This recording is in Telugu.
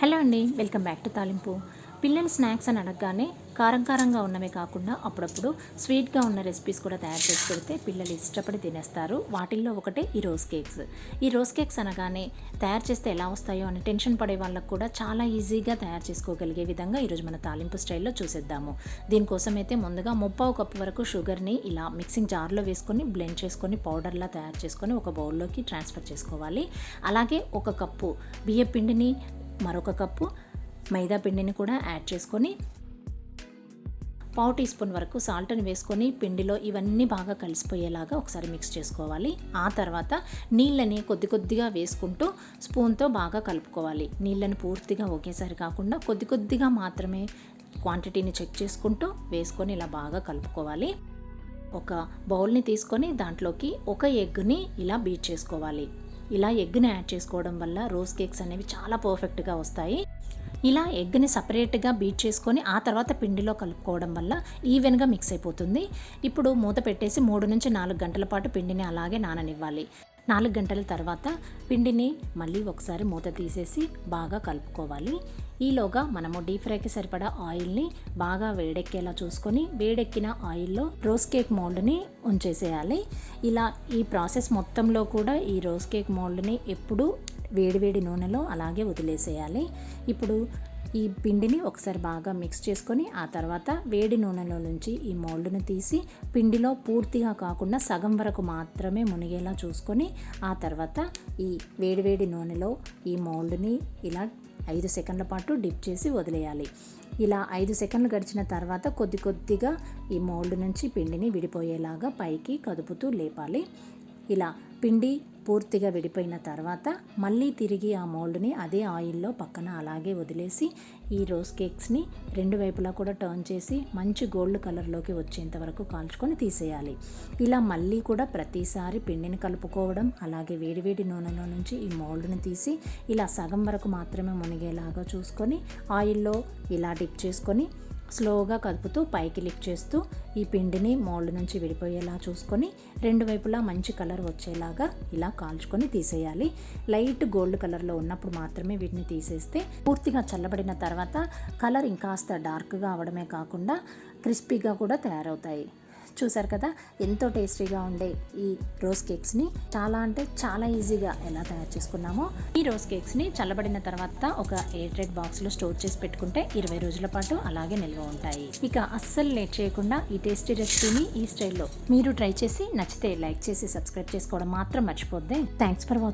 హలో అండి వెల్కమ్ బ్యాక్ టు తాలింపు. పిల్లలు స్నాక్స్ అని అడగగానే కారం కారంగా ఉన్నవే కాకుండా అప్పుడప్పుడు స్వీట్గా ఉన్న రెసిపీస్ కూడా తయారు చేసి పెడితే పిల్లలు ఇష్టపడి తినేస్తారు. వాటిల్లో ఒకటే ఈ రోజ్ కేక్స్. ఈ రోజ్ కేక్స్ అనగానే తయారు చేస్తే ఎలా వస్తాయో అని టెన్షన్ పడే వాళ్ళకు కూడా చాలా ఈజీగా తయారు చేసుకోగలిగే విధంగా ఈరోజు మన తాలింపు స్టైల్లో చూసేద్దాము. దీనికోసం అయితే ముందుగా ముప్పావు కప్పు వరకు షుగర్ని ఇలా మిక్సింగ్ జార్లో వేసుకొని బ్లెండ్ చేసుకొని పౌడర్లా తయారు చేసుకొని ఒక బౌల్లోకి ట్రాన్స్ఫర్ చేసుకోవాలి. అలాగే ఒక కప్పు బియ్య పిండిని మరొక కప్పు మైదా పిండిని కూడా యాడ్ చేసుకొని పావు టీ స్పూన్ వరకు సాల్ట్ని వేసుకొని పిండిలో ఇవన్నీ బాగా కలిసిపోయేలాగా ఒకసారి మిక్స్ చేసుకోవాలి. ఆ తర్వాత నీళ్ళని కొద్ది కొద్దిగా వేసుకుంటూ స్పూన్తో బాగా కలుపుకోవాలి. నీళ్ళని పూర్తిగా ఒకేసారి కాకుండా కొద్ది కొద్దిగా మాత్రమే క్వాంటిటీని చెక్ చేసుకుంటూ వేసుకొని ఇలా బాగా కలుపుకోవాలి. ఒక బౌల్ని తీసుకొని దాంట్లోకి ఒక ఎగ్ని ఇలా బీట్ చేసుకోవాలి. ఇలా ఎగ్ని యాడ్ చేసుకోవడం వల్ల రోజ్ కేక్స్ అనేవి చాలా పర్ఫెక్ట్గా వస్తాయి. ఇలా ఎగ్ని సపరేట్గా బీట్ చేసుకొని ఆ తర్వాత పిండిలో కలుపుకోవడం వల్ల ఈవెన్గా మిక్స్ అయిపోతుంది. ఇప్పుడు మూత పెట్టేసి మూడు నుంచి నాలుగు గంటల పాటు పిండిని అలాగే నాననివ్వాలి. నాలుగు గంటల తర్వాత పిండిని మళ్ళీ ఒకసారి మూత తీసేసి బాగా కలుపుకోవాలి. ఈలోగా మనము డీప్ ఫ్రైకి సరిపడా ఆయిల్ని బాగా వేడెక్కేలా చూసుకొని వేడెక్కిన ఆయిల్లో రోజ్ కేక్ మోల్డ్ని ఉంచేసేయాలి. ఇలా ఈ ప్రాసెస్ మొత్తంలో కూడా ఈ రోజ్ కేక్ మోల్డ్ని ఎప్పుడూ వేడివేడి నూనెలో అలాగే వదిలేసేయాలి. ఇప్పుడు ఈ పిండిని ఒకసారి బాగా మిక్స్ చేసుకొని ఆ తర్వాత వేడి నూనెలో నుంచి ఈ మోల్డ్ను తీసి పిండిలో పూర్తిగా కాకుండా సగం వరకు మాత్రమే మునిగేలా చూసుకొని ఆ తర్వాత ఈ వేడివేడి నూనెలో ఈ మోల్డ్ని ఇలా ఐదు సెకండ్ల పాటు డిప్ చేసి వదిలేయాలి. ఇలా ఐదు సెకండ్లు గడిచిన తర్వాత కొద్ది కొద్దిగా ఈ మోల్డ్ నుంచి పిండిని విడిపోయేలాగా పైకి కదుపుతూ లేపాలి. ఇలా పిండి పూర్తిగా విడిపోయిన తర్వాత మళ్ళీ తిరిగి ఆ మోల్డ్ని అదే ఆయిల్లో పక్కన అలాగే వదిలేసి ఈ రోస్ కేక్స్ని రెండు వైపులా కూడా టర్న్ చేసి మంచి గోల్డ్ కలర్లోకి వచ్చేంత వరకు కాల్చుకొని తీసేయాలి. ఇలా మళ్ళీ కూడా ప్రతిసారి పిండిని కలుపుకోవడం అలాగే వేడివేడి నూనెలో నుంచి ఈ మోల్డ్ని తీసి ఇలా సగం వరకు మాత్రమే మునిగేలాగా చూసుకొని ఆయిల్లో ఇలా డిప్ చేసుకొని స్లోగా కదుపుతూ పైకి లిఫ్ట్ చేస్తూ ఈ పిండిని మోల్డ్ నుంచి విడిపోయేలా చూసుకొని రెండు వైపులా మంచి కలర్ వచ్చేలాగా ఇలా కాల్చుకొని తీసేయాలి. లైట్ గోల్డ్ కలర్లో ఉన్నప్పుడు మాత్రమే వీటిని తీసేస్తే పూర్తిగా చల్లబడిన తర్వాత కలర్ ఇంకాస్త డార్క్గా అవడమే కాకుండా క్రిస్పీగా కూడా తయారవుతాయి. చూసారు కదా ఎంతో టేస్టీగా ఉండే ఈ రోజ్ కేక్స్ని. చాలా అంటే చాలా ఈజీగా ఎలా తయారు చేసుకున్నామో. ఈ రోజ్ కేక్స్ని చల్లబడిన తర్వాత ఒక ఎయిర్ టైట్ బాక్స్లో స్టోర్ చేసి పెట్టుకుంటే ఇరవై రోజుల పాటు అలాగే నిల్వ ఉంటాయి. ఇక అస్సలు లేట్ చేయకుండా ఈ టేస్టీ రెసిపీని ఈ స్టైల్లో మీరు ట్రై చేసి నచ్చితే లైక్ చేసి సబ్స్క్రైబ్ చేసుకోవడం మాత్రం మర్చిపోద్దే. Thanks for watching